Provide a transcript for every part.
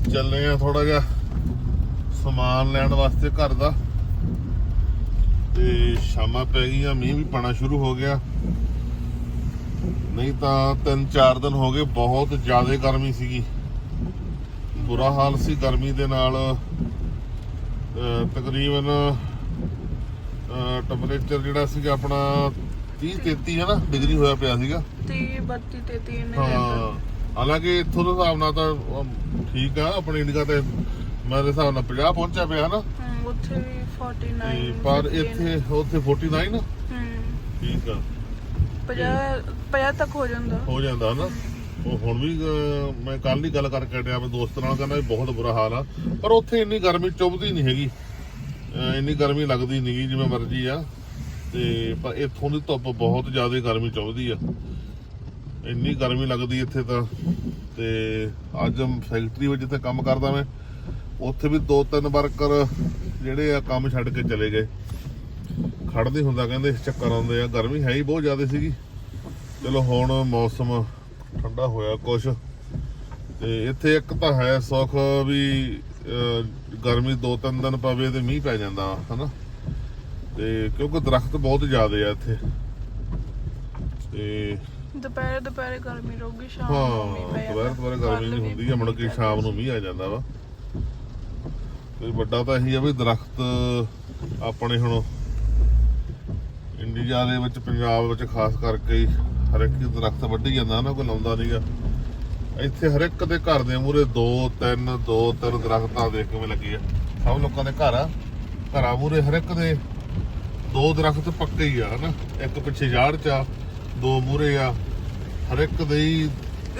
ਚੱਲੇ ਆ ਥੋੜਾ ਜਿਹਾ ਸਮਾਨ ਲੈਣ ਵਾਸਤੇ ਘਰ ਦਾ। ਤੇ ਸ਼ਾਮਾਂ ਪੈ ਗਈਆਂ ਮੀਂਹ ਵੀ ਪੈਣਾ ਸ਼ੁਰੂ ਹੋ ਗਿਆ। ਨਹੀਂ ਤਾਂ ਤਿੰਨ ਚਾਰ ਦਿਨ ਹੋ ਗਏ ਬਹੁਤ ਜ਼ਿਆਦਾ ਗਰਮੀ ਸੀਗੀ। ਬੁਰਾ ਹਾਲ ਸੀ ਗਰਮੀ ਦੇ ਨਾਲ। ਤਕਰੀਬਨ ਟੈਂਪਰੇਚਰ ਜਿਹੜਾ ਸੀਗਾ ਆਪਣਾ 30 33 ਹੈ ਨਾ ਡਿਗਰੀ ਹੋਇਆ ਪਿਆ ਸੀਗਾ। 30 32 33 ਨੇ ਹਾਂ। ਹਾਲਾਂਕਿ ਇੱਥੋਂ ਦੇ ਹਿਸਾਬ ਨਾਲ ਤਾਂ ਅਮ, ਠੀਕ ਆ ਆਪਣੇ ਇੰਡੀਆ ਤੇ ਮੇਰੇ ਹਿਸਾਬ ਨਾਲ 50 ਪਹੁੰਚਿਆ ਪਿਆ ਨਾ ਹਮ, ਉੱਥੇ ਵੀ 49 ਤੇ ਪਰ 50 ਇੱਥੇ ਉੱਥੇ 49 ਹਮ, ਠੀਕ ਆ। 50 50 ਤੱਕ ਹੋ ਜਾਂਦਾ। ਹੋ ਜਾਂਦਾ ਉਹ ਹੁਣ ਵੀ ਅਹ, ਮੈਂ ਕੱਲ ਹੀ ਗੱਲ ਕਰਕੇ ਹਟਿਆ ਆਪਣੇ ਦੋਸਤ ਨਾਲ ਕਹਿੰਦਾ ਵੀ ਬਹੁਤ ਬੁਰਾ ਹਾਲ ਆ। ਪਰ ਉੱਥੇ ਇੰਨੀ ਗਰਮੀ ਚੁੱਭਦੀ ਨਹੀਂ ਹੈਗੀ। ਅਹ, ਇੰਨੀ ਗਰਮੀ ਲੱਗਦੀ ਨਹੀਂ ਜਿਵੇਂ ਮਰਜ਼ੀ ਆ। ਤੇ ਪਰ ਇੱਥੋਂ ਦੀ ਧੁੱਪ ਬਹੁਤ ਜ਼ਿਆਦਾ ਗਰਮੀ ਚੁੱਭਦੀ ਆ। ਇੰਨੀ ਗਰਮੀ ਲੱਗਦੀ ਇੱਥੇ ਤਾਂ, ਤੇ ਅੱਜ ਫੈਕਟਰੀ ਵਿੱਚ ਜਿੱਥੇ ਕੰਮ ਕਰਦਾ ਮੈਂ, ਉੱਥੇ ਵੀ ਦੋ ਤਿੰਨ ਵਰਕਰ ਜਿਹੜੇ ਆ ਕੰਮ ਛੱਡ ਕੇ ਚਲੇ ਗਏ। ਖੜਦੇ ਹੁੰਦਾ, ਕਹਿੰਦੇ ਚੱਕਰ ਆਉਂਦੇ ਆ, ਗਰਮੀ ਹੈ ਹੀ ਬਹੁਤ ਜ਼ਿਆਦਾ ਸੀਗੀ। ਚਲੋ ਹੁਣ ਮੌਸਮ ਠੰਡਾ ਹੋਇਆ ਕੁਛ। ਤੇ ਇੱਥੇ ਇੱਕ ਤਾਂ ਹੈ ਸੁੱਖ ਵੀ ਗਰਮੀ ਦੋ ਤਿੰਨ ਦਿਨ ਪਵੇ ਤੇ ਮੀਂਹ ਪੈ ਜਾਂਦਾ, ਹਨਾ? ਤੇ ਕਿਉਂਕਿ ਦਰਖਤ ਬਹੁਤ ਜ਼ਿਆਦਾ ਆ ਇੱਥੇ। ਤੇ ਦੁਪਹਿਰ ਦੁਪਹਿਰੇ ਗਰਮੀ ਰਹੂਗੀ ਸ਼ਾਮ ਨੂੰ ਹਾਂ ਮੀਂਹ ਪੈ ਦੁਪਹਿਰ ਦੁਪਹਿਰ ਗਰਮੀ ਨਹੀਂ ਹੁੰਦੀ ਆ ਮੁੜ ਕੇ ਸ਼ਾਮ ਨੂੰ ਮੀਂਹ ਆ ਜਾਂਦਾ ਵਾ। ਤੇ ਵੱਡਾ ਤਾਂ ਇਹੀ ਆ ਵੀ ਦਰਖਤ ਆਪਣੇ ਹੁਣ ਇੰਡੀਆ ਦੇ ਵਿੱਚ ਪੰਜਾਬ ਵਿੱਚ ਖਾਸ ਕਰਕੇ ਹੀ ਹਰ ਇੱਕ ਹੀ ਦਰਖਤ ਵੱਢੀ ਜਾਂਦਾ ਨਾ ਕੋਈ ਲਾਉਂਦਾ ਨਹੀਂਗਾ ਇੱਥੇ ਹਰ ਇੱਕ ਦੇ ਘਰ ਦੇ ਮੂਹਰੇ ਦੋ ਤਿੰਨ ਦੋ ਤਿੰਨ ਦਰਖਤਾਂ ਦੇਖ ਕਿਵੇਂ ਲੱਗੇ ਆ। ਸਭ ਲੋਕਾਂ ਦੇ ਘਰ ਆ। ਘਰਾਂ ਮੂਹਰੇ ਹਰ ਇੱਕ ਦੇ ਦੋ ਦਰਖਤ ਪੱਕੇ ਹੀ ਆ ਹਨਾ। ਇੱਕ ਪਿੱਛੇ ਯਾਰ ਚ ਆ ਦੋ ਮੂਹਰੇ ਆ ਹਰ ਇੱਕ ਦੇ ਹੀ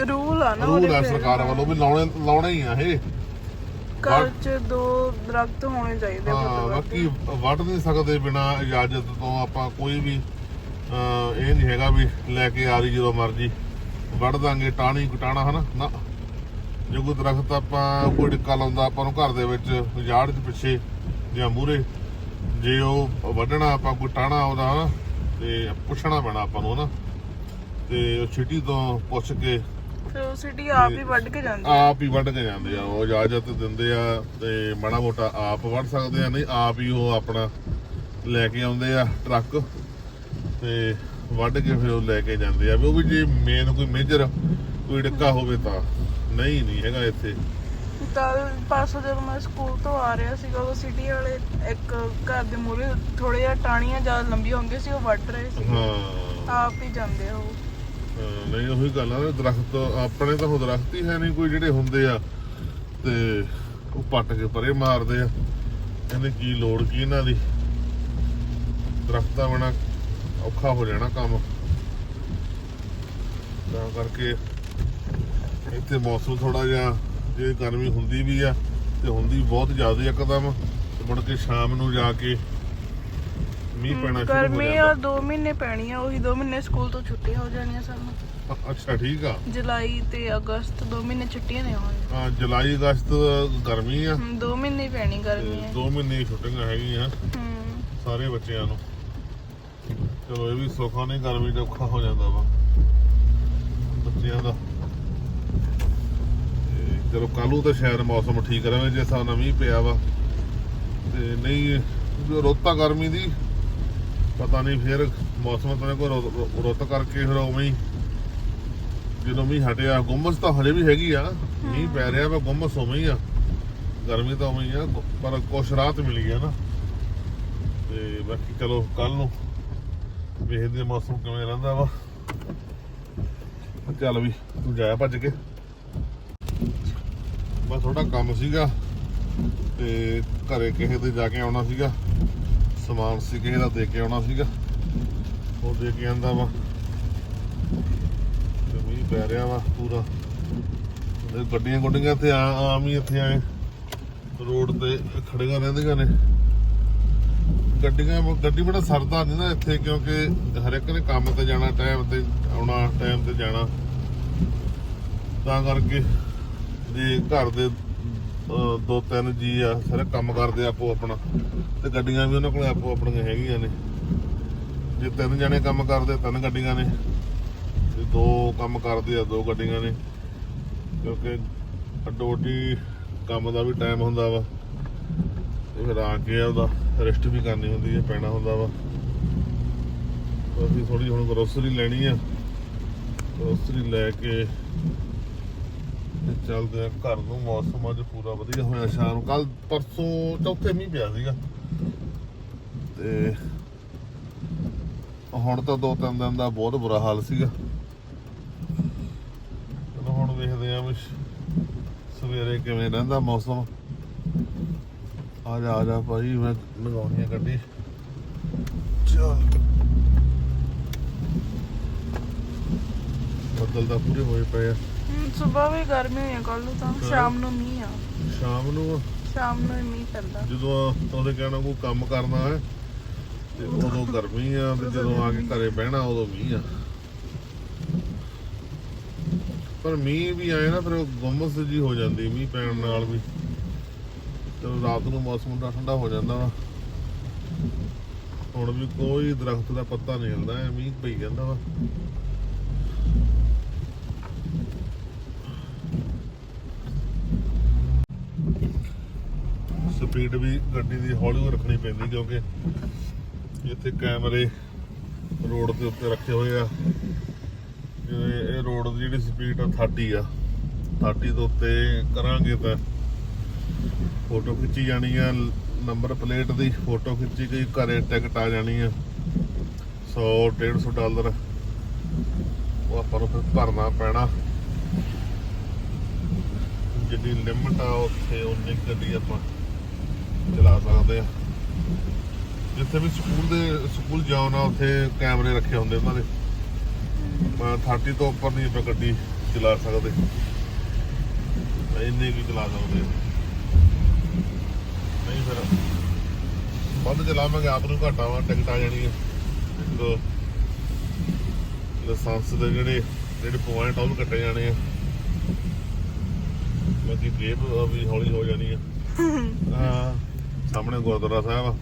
ਰੂਲ ਆ ਨਾ ਰੂਲ ਆ। ਸਰਕਾਰ ਵੱਲੋਂ ਵੀ ਲਾਉਣੇ ਲਾਉਣੇ ਹੀ ਆ ਇਹ। ਘਰ 'ਚ ਦੋ ਦਰਖਤ ਹੋਣੇ ਚਾਹੀਦੇ ਹਾਂ ਬਾਕੀ ਵੱਢ ਨਹੀਂ ਸਕਦੇ ਬਿਨਾ ਇਜਾਜ਼ਤ ਤੋਂ ਆਪਾਂ ਕੋਈ ਵੀ ਇਹ ਨਹੀਂ ਹੈਗਾ ਵੀ ਲੈ ਕੇ ਆ ਰਹੀ ਜਦੋਂ ਮਰਜ਼ੀ। ਵੱਢ ਦਾਂਗੇ ਟਾਣੀ ਕਟਾਣਾ ਹਨਾ? ਨਾ। ਜੇ ਕੋਈ ਦਰਖਤ ਆਪਾਂ ਕੋਈ ਡਿੱਕਾ ਲਾਉਂਦਾ ਆਪਾਂ ਨੂੰ ਘਰ ਦੇ ਵਿੱਚ ਯਾਰਡ ਦੇ ਪਿੱਛੇ ਜਾਂ ਮੂਰੇ ਜੇ ਉਹ ਵੱਢਣਾ ਆਪਾਂ ਕੋਈ ਟਾਣਾ ਆਉਂਦਾ ਹਨਾ? ਤੇ ਪੁੱਛਣਾ ਪੈਣਾ ਆਪਾਂ ਨੂੰ ਹਨਾ? ਤੇ ਉਹ ਛਿੱਟੀ ਤੋਂ ਪੁੱਛ ਕੇ ਫਿਰ ਉਹ ਸਿਟੀ ਆਪ ਹੀ ਵੱਢ ਕੇ ਜਾਂਦੀ। ਆਪ ਹੀ ਵੱਢ ਕੇ ਜਾਂਦੇ ਆ ਉਹ ਇਜਾਜ਼ਤ ਦਿੰਦੇ ਆ ਤੇ ਮਾੜਾ ਮੋਟਾ ਆਪ ਵੱਢ ਸਕਦੇ ਆ ਨਹੀਂ ਆਪ ਹੀ ਉਹ ਆਪਣਾ ਲੈ ਕੇ ਆਉਂਦੇ ਆ ਟਰੱਕ ਤੇ ਵੱਢ ਕੇ ਫਿਰ ਉਹ ਲੈ ਕੇ ਜਾਂਦੇ ਆ ਵੀ ਉਹ ਵੀ ਜੇ ਮੇਨ ਕੋਈ ਮੇਜਰ ਕੋਈ ਡਿੱਕਾ ਹੋਵੇ ਤਾਂ। ਨਹੀਂ ਨਹੀਂ ਹੈਗਾ ਇੱਥੇ। ਕੱਲ ਪਾਸੋਂ ਜਦੋਂ ਮੈਂ ਸਕੂਲ ਤੋਂ ਆ ਰਿਹਾ ਸੀਗਾ ਉਹ ਸਿਟੀ ਵਾਲੇ ਇੱਕ ਘਰ ਦੇ ਮੂਹਰੇ ਥੋੜੇ ਜਿਹਾ ਟਾਣੀਆਂ ਜ਼ਿਆਦਾ ਲੰਬੀਆਂ ਹੁੰਦੀਆਂ ਸੀ ਉਹ ਵੱਢ ਰਹੇ ਸੀ ਹਾਂ। ਆਪ ਹੀ ਜਾਂਦੇ ਆ ਉਹ। ਹਾਂ, ਨਹੀਂ ਉਹੀ ਗੱਲ ਆ, ਦਰਖਤ ਆਪਣੇ ਤਾਂ ਉਹ ਦਰਖਤ ਹੀ ਹੈ ਨਹੀਂ, ਕੋਈ ਜਿਹੜੇ ਹੁੰਦੇ ਆ, ਤੇ ਉਹ ਪੱਟ ਕੇ ਪਰੇ ਮਾਰਦੇ ਆ। ਕਹਿੰਦੇ ਕੀ ਲੋੜ ਕੀ ਇਹਨਾਂ ਦੀ? ਦਰਖਤਾਂ ਬਣਾ ਔਖਾ ਹੋ ਜਾਣਾ ਕੰਮ। ਤਾਂ ਕਰਕੇ ਇੱਥੇ ਮੌਸਮ ਥੋੜਾ ਜਿਹਾ, ਜੇ ਗਰਮੀ ਹੁੰਦੀ ਵੀ ਆ, ਤੇ ਹੁੰਦੀ ਬਹੁਤ ਜ਼ਿਆਦਾ ਇੱਕਦਮ ਮੁੜ ਕੇ ਸ਼ਾਮ ਨੂੰ ਜਾ ਕੇ ਮੀਂਹ ਪੈਣਾ ਸ਼ੁਰੂ ਹੋ ਗਰਮੀ ਜਾਂਦਾ। ਆ 2 ਮਹੀਨੇ ਪੈਣੀ ਆ ਉਹੀ 2 ਮਹੀਨੇ ਸਕੂਲ ਤੋਂ ਛੁੱਟੀਆਂ ਹੋ ਜਾਣੀਆਂ ਸਾਨੂੰ। ਅੱਛਾ ਠੀਕ ਆ। ਜੁਲਾਈ ਤੇ ਅਗਸਤ 2 ਮਹੀਨੇ ਛੁੱਟੀਆਂ ਨੇ ਹੁਣ। ਹਾਂ ਜੁਲਾਈ ਅਗਸਤ ਗਰਮੀ ਆ। 2 ਮਹੀਨੇ ਹੀ ਪੈਣੀ ਗਰਮੀ ਹੈ ਦੋ ਮਹੀਨੇ ਦੀ ਛੁੱਟੀਆਂ ਹੈਗੀਆਂ। ਹੂੰ। ਸਾਰੇ ਬੱਚਿਆਂ ਨੂੰ। ਚਲੋ ਇਹ ਵੀ ਸੌਖਾ ਨਹੀਂ ਗਰਮੀ ਚ ਔਖਾ ਹੋ ਜਾਂਦਾ ਵਾ। ਬੱਚਿਆਂ ਦਾ। ਤੇ ਚਲੋ ਕੱਲੂ ਤਾਂ ਸ਼ਾਇਦ ਮੌਸਮ ਠੀਕ ਰਵੇ ਜੇ ਨਾਲ ਮੀਂਹ ਪਿਆ ਵਾ। ਤੇ ਨਹੀਂ ਰੋਤਾ ਗਰਮੀ ਦੀ ਪਤਾ ਨਹੀਂ ਫਿਰ ਮੌਸਮ ਤਾਂ ਕੋਈ ਰੁੱਤ ਕਰਕੇ ਫਿਰ ਉਵੇਂ ਹੀ ਜਦੋਂ ਮੀਂਹ ਹਟਿਆ, ਗੁੰਮਸ ਤਾਂ ਹਲੇ ਵੀ ਹੈਗੀ ਆ, ਮੀਂਹ ਪੈ ਰਿਹਾ ਵਾ, ਗੁੰਮਸ ਉਵੇਂ ਹੀ ਆ। ਗਰਮੀ ਤਾਂ ਉਵੇਂ ਹੀ ਆ ਪਰ ਕੁਛ ਰਾਹਤ ਮਿਲੀ ਆ ਨਾ। ਤੇ ਬਾਕੀ ਚਲੋ ਕੱਲ ਨੂੰ ਵੇਖਦੇ ਮੌਸਮ ਕਿਵੇਂ ਰਹਿੰਦਾ ਵਾ। ਚੱਲ ਵੀ, ਤੂੰ ਜਾਇਆ ਭੱਜ ਕੇ। ਬਸ ਥੋੜਾ ਕੰਮ ਸੀਗਾ ਤੇ ਘਰੇ ਕਿਸੇ ਦੇ ਜਾ ਕੇ ਆਉਣਾ ਸੀਗਾ। ਸਮਾਨ ਸੀ, ਕਿਸੇ ਦਾ ਦੇ ਕੇ ਆਉਣਾ ਸੀਗਾ। ਉਹ ਦੇ ਕੇ ਆਂਦਾ ਵਾ। ਤੇ ਮੀਂਹ ਪੈ ਰਿਹਾ ਵਾ ਪੂਰਾ। ਤੇ ਗੱਡੀਆਂ ਗੁੱਡੀਆਂ ਇੱਥੇ ਆਮ ਹੀ ਇੱਥੇ ਆਏ। ਰੋਡ ਤੇ ਖੜੀਆਂ ਰਹਿੰਦੀਆਂ ਨੇ। ਗੱਡੀਆਂ ਗੱਡੀ ਬੜਾ ਸਰਦਾ ਨਹੀਂ ਨਾ ਇੱਥੇ, ਕਿਉਂਕਿ ਹਰ ਇੱਕ ਨੇ ਕੰਮ ਤੇ ਜਾਣਾ ਟਾਈਮ ਤੇ ਆਉਣਾ ਟਾਈਮ ਤੇ ਜਾਣਾ। ਤਾਂ ਕਰਕੇ ਜੇ ਘਰ ਦੇ ਦੋ ਤਿੰਨ ਜੀ ਆ, ਸਾਰੇ ਕੰਮ ਕਰਦੇ ਆਪੋ ਆਪਣਾ। ਤੇ ਗੱਡੀਆਂ ਵੀ ਉਹਨਾਂ ਕੋਲ ਆਪੋ ਆਪਣੀਆਂ ਹੈਗੀਆਂ ਨੇ। ਜੇ ਤਿੰਨ ਜਣੇ ਕੰਮ ਕਰਦੇ, ਤਿੰਨ ਗੱਡੀਆਂ ਨੇ। ਤੇ ਦੋ ਕੰਮ ਕਰਦੇ ਆ, ਦੋ ਗੱਡੀਆਂ ਨੇ। ਕਿਉਂਕਿ ਅੱਡੋ ਅੱਡੀ ਕੰਮ ਦਾ ਵੀ ਟਾਈਮ ਹੁੰਦਾ ਵਾ। ਫਿਰ ਆ ਕੇ ਉਹਦਾ ਰੈਸਟ ਵੀ ਕਰਨੀ ਹੁੰਦੀ ਹੈ ਪੈਣਾ ਹੁੰਦਾ ਵਾ। ਤੇ ਅਸੀਂ ਥੋੜੀ ਹੁਣ ਗਰੋਸਰੀ ਲੈਣੀ ਆ। ਗਰੋਸਰੀ ਲੈ ਕੇ ਤੇ ਚੱਲਦੇ ਆ ਘਰ ਨੂੰ, ਮੌਸਮ ਅੱਜ ਪੂਰਾ ਵਧੀਆ ਹੋਇਆ ਸ਼ਾਮ ਨੂੰ। ਕੱਲ ਪਰਸੋਂ ਚੌਥੇ ਮੀਂਹ ਪਿਆ ਸੀਗਾ। ਤੇ ਹੁਣ ਤਾਂ ਦੋ ਤਿੰਨ ਦਿਨ ਦਾ ਬਹੁਤ ਬੁਰਾ ਹਾਲ ਸੀਗਾ। ਚਲੋ ਹੁਣ ਵੇਖਦੇ ਆ ਵੀ ਸਵੇਰੇ ਕਿਵੇਂ ਰਹਿੰਦਾ ਮੌਸਮ। ਆ ਜਾ ਆ ਜਾ ਭਾਈ, ਮੈਂ ਲਗਾਉਣੀ ਆ ਗੱਡੀ। ਚਲ। ਬੱਦਲ ਤਾਂ ਪੂਰੇ ਹੋਏ ਪਏ ਆ। ਸਵੇਰ ਵੀ ਗਰਮੀ ਹੋਈ ਕੱਲ ਨੂੰ ਤਾਂ। ਸ਼ਾਮ ਨੂੰ ਮੀਂਹ ਆ। ਸ਼ਾਮ ਨੂੰ? ਸ਼ਾਮ ਨੂੰ ਹੀ ਮੀਂਹ ਪੈਂਦਾ। ਜਦੋਂ ਉਹਦੇ ਕਹਿਣਾ ਕੋਈ ਕੰਮ ਕਰਨਾ ਹੈ ਤੇ ਉਦੋਂ ਗਰਮੀ ਆ ਤੇ ਜਦੋਂ ਆ ਕੇ ਘਰੇ ਬਹਿਣਾ ਉਦੋਂ ਮੀਂਹ ਆ। ਪਰ ਮੀਂਹ ਵੀ ਆਏ ਨਾ ਫਿਰ ਉਹ ਗੁੰਮਸ ਜੀ ਹੋ ਜਾਂਦੀ ਮੀਂਹ ਪੈਣ ਨਾਲ ਵੀ। ਤੇ ਰਾਤ ਨੂੰ ਮੌਸਮ ਦਾ ਠੰਡਾ ਹੋ ਜਾਂਦਾ ਵਾ। ਹੁਣ ਵੀ ਕੋਈ ਦਰਖਤ ਦਾ ਪੱਤਾ ਨਹੀਂ ਹਿਲਦਾ ਮੀਂਹ ਪਈ ਜਾਂਦਾ ਵਾ। ਸਪੀਡ ਵੀ ਗੱਡੀ ਦੀ ਹੌਲੀ ਹੌਲੀ ਰੱਖਣੀ ਪੈਂਦੀ ਕਿਉਂਕਿ ਇੱਥੇ ਕੈਮਰੇ ਰੋਡ ਦੇ ਉੱਤੇ ਰੱਖੇ ਹੋਏ ਆ। ਜਿਵੇਂ ਇਹ ਰੋਡ ਦੀ ਜਿਹੜੀ ਸਪੀਡ ਆ 30 ਆ। 30 ਤੋਂ ਉੱਤੇ ਕਰਾਂਗੇ ਤਾਂ ਫੋਟੋ ਖਿੱਚੀ ਜਾਣੀ ਆ, ਨੰਬਰ ਪਲੇਟ ਦੀ ਫੋਟੋ ਖਿੱਚੀ ਗਈ, ਘਰੇ ਟਿਕਟ ਆ ਜਾਣੀ ਆ। 100 150 ਡਾਲਰ ਉਹ ਆਪਾਂ ਨੂੰ ਫਿਰ ਭਰਨਾ ਪੈਣਾ। ਜਿੰਨੀ ਲਿਮਟ ਆ ਉੱਥੇ ਉਨੀ ਕੁ ਗੱਡੀ ਆਪਾਂ ਚਲਾ ਸਕਦੇ ਆ। ਜਿੱਥੇ ਵੀ ਸਕੂਲ ਦੇ ਸਕੂਲ ਜਾਓ ਨਾ ਉੱਥੇ ਕੈਮਰੇ ਰੱਖੇ ਹੁੰਦੇ ਉਹਨਾਂ ਦੇ। ਮੈਂ 30 ਤੋਂ ਉੱਪਰ ਨਹੀਂ ਆਪਾਂ ਗੱਡੀ ਚਲਾ ਸਕਦੇ। ਇੰਨੇ ਕੀ ਚਲਾ ਸਕਦੇ ਆ। ਨਹੀਂ ਫਿਰ ਵੱਧ ਚਲਾਵਾਂਗੇ ਆਪ ਨੂੰ ਘਾਟਾ ਵਾ ਟਿਕਟ ਆ ਜਾਣੀ ਹੈ ਲਾਇਸੈਂਸ ਦੇ ਜਿਹੜੇ ਜਿਹੜੇ ਪੁਆਇੰਟ ਉਹ ਵੀ ਕੱਟੇ ਜਾਣੇ ਆ। ਬਾਕੀ ਜੇਬ ਵੀ ਹੌਲੀ ਹੋ ਜਾਣੀ ਆ। ਹਾਂ। ਸਾਹਮਣੇ ਗੁਰਦੁਆਰਾ ਸਾਹਿਬ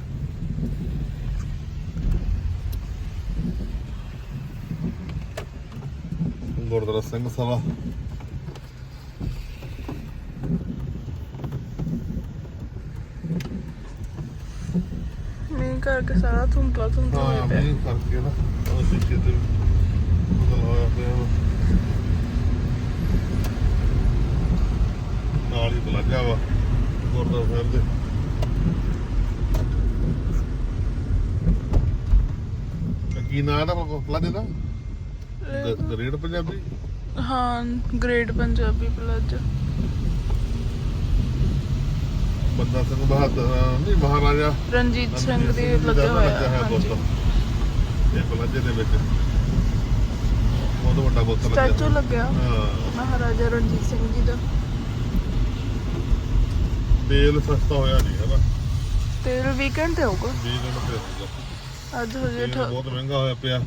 ਗੁਰਦੁਆਰਾ ਸਿੰਘ ਸਭਾ। ਮੀਂਹ ਕਰਕੇ ਸਾਰਾ ਧੁੰਦਲਾ ਧੁੰਦਲਾ ਹੋਇਆ ਪਿਆ। ਮੀਂਹ ਕਰਕੇ ਨਾ ਉਹ ਸ਼ੀਸ਼ੇ ਤੇ ਬਦਲ ਹੋਇਆ ਪਿਆ ਨਾਲ ਹੀ ਪਲਾਜਾ ਵਾ ਗੁਰਦੁਆਰਾ ਸਾਹਿਬ ਦੇ। ਕੀ ਨਾਂ ਦਾ ਪਲਾਜੇ ਦਾ ਗ- ਗ੍ਰੇਟ ਪੰਜਾਬੀ? ਹਾਂ ਗ੍ਰੇਟ ਪੰਜਾਬੀ ਪਲਾਜ਼ਾ ਬੰਦਾ ਸਿੰਘ ਬਹਾਦਰ ਨਹੀਂ ਮਹਾਰਾਜਾ। ਰਣਜੀਤ ਸਿੰਘ ਦੇ ਸਿੰਘ ਜੀ ਦਾ ਲੱਗੇ ਤਾਂ ਹੋਇਆ ਹਾਂਜੀ। ਬੁੱਤ। ਇਹ ਪਲਾਜੇ ਦੇ ਵਿੱਚ। ਬਹੁਤ ਵੱਡਾ ਬੁੱਤ ਲੱਗਿਆ ਸਟੈਚੂ। ਲੱਗਿਆ। ਹਾਂ। ਮਹਾਰਾਜਾ ਰਣਜੀਤ ਸਿੰਘ ਜੀ ਦਾ। ਤੇਲ ਸਸਤਾ ਹੋਇਆ ਨਹੀਂ ਹੈਗਾ ਤੇਲ ਵੀਕਐਂਡ ਤੇ ਹੋਊਗਾ। 20 ਦਿਨ ਤੇ ਹੋਊਗਾ। ਅੱਜ ਹਜੇ ਤੇਲ ਬਹੁਤ ਮਹਿੰਗਾ ਹੋਇਆ ਪਿਆ।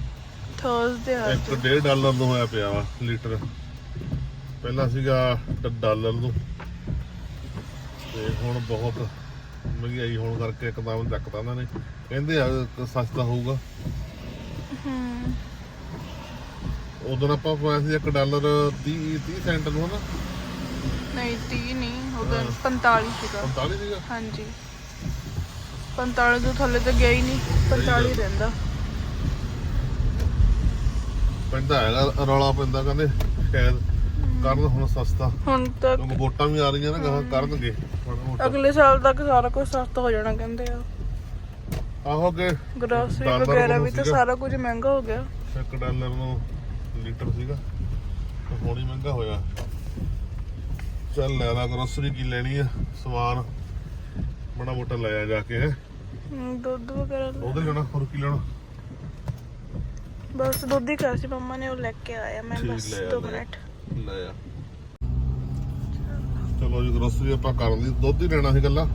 ਥਰਸਡੇ ਆ ਇੱਕ ਡੇਢ ਡਾਲਰ ਨੂੰ ਹੋਇਆ ਪਿਆ ਵਾ ਲੀਟਰ। ਪਹਿਲਾਂ ਸੀਗਾ ਡਾਲਰ ਨੂੰ ਤੇ ਹੁਣ ਬਹੁਤ ਮਹਿੰਗਾਈ ਹੋਣ ਕਰਕੇ ਇੱਕਦਮ ਚੱਕਤਾ ਉਹਨਾਂ ਨੇ। ਕਹਿੰਦੇ ਆ ਸਸਤਾ ਹੋਊਗਾ। ਹੂੰ। ਉਦੋਂ ਆਪਾਂ ਪਾਇਆ ਸੀ 1 ਡਾਲਰ 30 30 ਸੈਂਟ ਨੂੰ ਹਨਾ। ਨਹੀਂ 30 ਨਹੀਂ ਉਹਦਾ ਹਾਂ। 45 ਸੀਗਾ। 45 ਸੀਗਾ? ਹਾਂਜੀ। 45 ਤੋਂ ਥੱਲੇ ਤਾਂ ਗਿਆ ਹੀ ਨਹੀਂ 45 ਰਹਿੰਦਾ। ਪੈਂਦਾ ਹੈਗਾ ਰੌਲਾ ਪੈਂਦਾ ਕਹਿੰਦੇ ਸ਼ਾਇਦ ਕਰਨ ਹੁਣ ਸਸਤਾ। ਹੁਣ ਤੱਕ ਕਿਉਂਕਿ ਵੋਟਾਂ ਵੀ ਆ ਰਹੀਆਂ ਨਾ ਗਾਹਾਂ ਕਰਨਗੇ ਮਾੜਾ ਮੋਟਾ। ਅਗਲੇ ਸਾਲ ਤੱਕ ਸਾਰਾ ਕੁਝ ਸਸਤਾ ਹੋ ਜਾਣਾ ਕਹਿੰਦੇ ਆ। ਆਹੋ ਕਿ ਗਰੋਸਰੀ ਡਾਲਰ ਵਗੈਰਾ ਵੀ ਤਾਂ ਸੀਗਾ। ਸਾਰਾ ਕੁਝ ਮਹਿੰਗਾ ਹੋ ਗਿਆ। 1 ਡਾਲਰ ਨੂੰ ਲੀਟਰ ਸੀਗਾ। ਤੇ ਹੁਣ ਹੀ ਮਹਿੰਗਾ ਹੋਇਆ। ਚੱਲ ਲੈ ਲਾ ਗਰੋਸਰੀ ਕੀ ਲੈਣੀ ਆ ਸਮਾਨ ਬੜਾ ਮੋਟਾ ਲੈ ਆ ਜਾ ਕੇ ਹੈ। ਦੁੱਧ ਵਗੈਰਾ ਉਹਦੇ ਲੈਣਾ ਹੋਰ ਕੀ ਲੈਣਾ? ਬਸ ਦੁੱਧ ਹੀ ਕਿਹਾ ਸੀ ਮੰਮਾ ਨੇ ਉਹ ਲੈ ਕੇ ਆਇਆ ਮੈਂ ਠੀਕ, ਬਸ ਲੈ ਆ, 2 ਲੈ ਆ। ਮਿੰਟ। ਲੈ ਆ। ਚਲੋ ਜੀ ਗਰੋਸਰੀ ਆਪਾਂ ਕਰਨ ਦੀ ਦੁੱਧ ਹੀ ਲੈਣਾ ਸੀ ਗੱਲਾਂ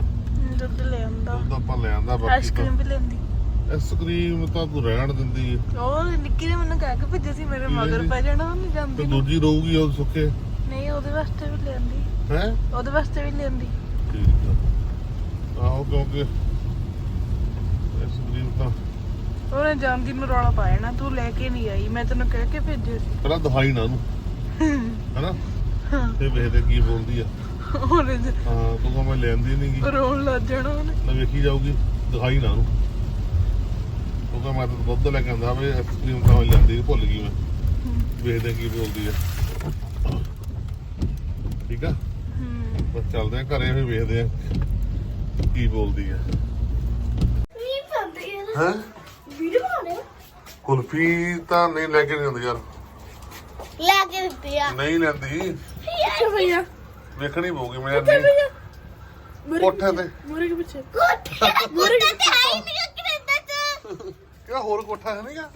ਦੁੱਧ ਲੈ ਆਂਦਾ ਦੁੱਧ ਆਪਾਂ ਲੈ ਆਂਦਾ ਬਾਕੀ ਆਈਸਕ੍ਰੀਮ ਵੀ ਲੈਂਦੀ। ਤਾਂ ਆਈਸਕ੍ਰੀਮ ਤਾਂ ਤੂੰ ਰਹਿਣ ਦਿੰਦੀ ਹੈ ਉਹ ਨਿੱਕੀ ਨੇ ਮੈਨੂੰ ਕਹਿ ਕੇ ਭੇਜਿਆ ਸੀ ਮੇਰੇ ਮਗਰ? ਪੈ ਜਾਣਾ ਉਹ ਨਹੀਂ ਤੇ ਜਾਂਦੀ ਨਾ। ਦੂਜੀ ਰਹੂਗੀ ਉਹ ਸੁੱਕੇ ਨਹੀਂ ਉਹਦੇ ਵਾਸਤੇ ਵੀ ਲੈਂਦੀ। ਹੈ? ਉਹਦੇ ਵਾਸਤੇ ਵੀ ਲੈਂਦੀ। ਠੀਕ ਆ। ਆਹੋ ਕਿਉਂਕਿ ਆਈਸਕ੍ਰੀਮ ਤਾਂ ਉਹਨੇ ਜਾਂਦੀ ਨੂੰ ਰੌਲਾ ਪਾਇਆ ਨਾ ਤੂੰ ਲੈ ਕੇ ਨਹੀਂ ਆਈ ਮੈਂ ਤੈਨੂੰ ਕਹਿ ਕੇ ਭੇਜਿਆ ਸੀ। ਪਹਿਲਾਂ ਦਿਖਾਈ ਨਾ ਉਹਨੂੰ ਹੈਨਾ? ਹਾਂ। ਤੇ ਵੇਖਦੇ ਕੀ ਬੋਲਦੀ ਆ। ਉਹਨੇ ਜ- ਹਾਂ ਤੂੰ ਕਹ ਮੈਂ ਲੈਂਦੀ ਨਹੀਂ ਗੀ। ਰੋਣ ਲੱਗ ਜਾਣਾ ਉਹਨੇ। ਨਾ ਵੇਖੀ ਜਾਊਗੀ ਦਿਖਾਈ ਨਾ ਉਹਨੂੰ। ਉਹ ਕਹ ਮੈਂ ਤਾਂ ਦੁੱਧ ਲੈ ਕੇ ਆਂਦਾ ਵੇ ਆਈਸਕ੍ਰੀਮ ਤਾਂ ਮੈਂ ਲੈਂਦੀ ਭੁੱਲ ਗਈ ਮੈਂ। ਵੇਖਦੇ ਕੀ ਬੋਲਦੀ ਆ। ਠੀਕ ਆ? ਹੂੰ। ਬਸ ਚੱਲਦੇ ਆ ਘਰੇ ਫਿਰ ਵੇਖਦੇ ਆ। ਕੀ ਬੋਲਦੀ ਨਹੀਂ ਪੰਦੇ ਯਾਰ ਹੈ? ਵੀਡੀਓ ਬਣਾਉਣੇ ਕੁਲਫੀ ਤਾਂ ਨਹੀਂ ਲੈ ਕੇ ਨਹੀਂ ਆਉਂਦੀ ਯਾਰ। ਲੈ ਕੇ ਦਿੱਤੀ ਆ। ਨਹੀਂ ਲੈਂਦੀ। ਯਾਰ ਭਈਆ ਵੇਖਣੀ ਪਊਗੀ ਮੈਂ ਨਹੀਂ। ਕੋਠੇ ਤੇ। ਮੋਰੇ ਕੇ ਪਿੱਛੇ। ਕੋਠੇ ਮੁਰਗਾ ਤੇ ਹੈ ਹੀ ਨਹੀਂ ਕੈਨੇਡਾ ਚ ਕਿਹੜਾ ਹੋਰ ਕੋਠਾ ਹੈ ਨਹੀਂਗਾ?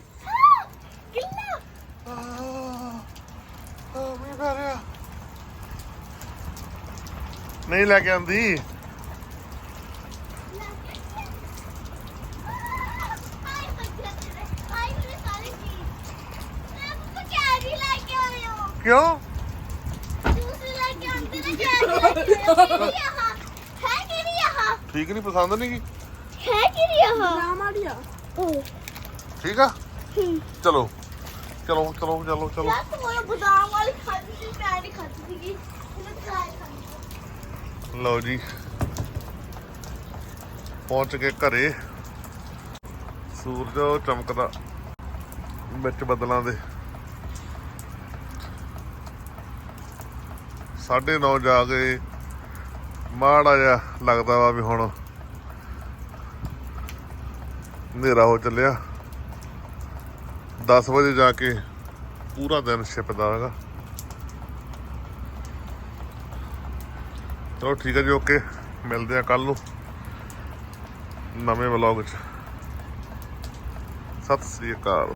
ਕਿੰਨਾ? ਆ ਮੈਂ ਪੈ ਰਿਹਾ। ਨਹੀਂ ਲੈ ਕੇ ਆਂਦੀ ਆਈ ਬੱਚੇ ਤੇਰੇ ਆਈ ਮੇਰੇ ਸਾਰੇ ਚੀਜ਼ ਮੈਂ ਕੋ ਕੈਰੀ ਲੈ ਕੇ ਆਇਆ ਹਾਂ ਕਿਉਂ? ਠੀਕ ਨਹੀਂ, ਪਸੰਦ ਨਹੀਂ ਗੀ ਠੀਕ ਆ? ਚਲੋ। ਚਲੋ ਚਲੋ ਚਲੋ ਚਲੋ। ਲਓ ਜੀ। ਪਹੁੰਚ ਕੇ ਘਰੇ। ਸੂਰਜ ਚਮਕਦਾ ਵਿੱਚ ਬਦਲਾਂ ਦੇ। 9:30 ਜਾ ਕੇ ਮਾੜਾ ਜਿਹਾ ਲੱਗਦਾ ਵਾ ਵੀ ਹੁਣ ਹਨੇਰਾ ਹੋ ਚੱਲਿਆ। 10 ਵਜੇ ਜਾ ਕੇ ਪੂਰਾ ਦਿਨ ਛਿਪਦਾ ਹੈਗਾ। ਚਲੋ ਠੀਕ ਹੈ ਜੀ, ਓਕੇ। ਮਿਲਦੇ ਆ ਕੱਲ ਨੂੰ ਨਵੇਂ ਵਲੌਗ 'ਚ। ਸਤਿ ਸ੍ਰੀ ਅਕਾਲ।